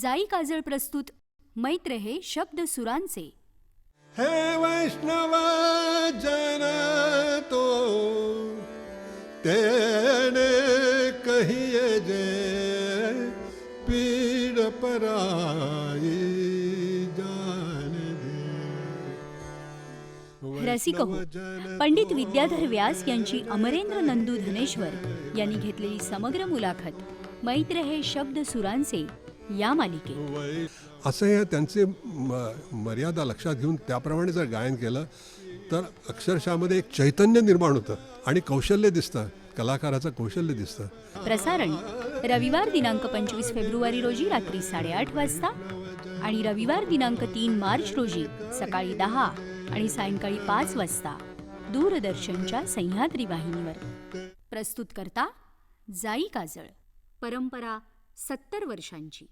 जाई काजळ प्रस्तुत मैत्र हे शब्द सुरांचे. हे वैष्णव जन तो तेने कहिए जे पीड पराई रसिक हो पंडित विद्याधर व्यास यांची अमरेंद्र नंदू धनेश्वर यांनी घेतलेली समग्र मुलाखत मैत्र हे शब्द सुरांचे. या मालिकेत. असं हे त्यांचे मर्यादा लक्षात घेऊन त्याप्रमाणे जर गायन केलं तर अक्षरशःमध्ये एक चैतन्य निर्माण होतं आणि कौशल्य दिसतं. कलाकाराचं कौशल्य दिसतं. प्रसारण रविवार दिनांक पंचवीस फेब्रुवारी रोजी रात्री साडेआठ वाजता आणि रविवार दिनांक तीन मार्च रोजी सकाळी दहा आणि सायंकाळी पाच वाजता दूरदर्शनच्या सह्याद्री वाहिनीवर. प्रस्तुत करता जाई काजळ. परंपरा सत्तर वर्षांची.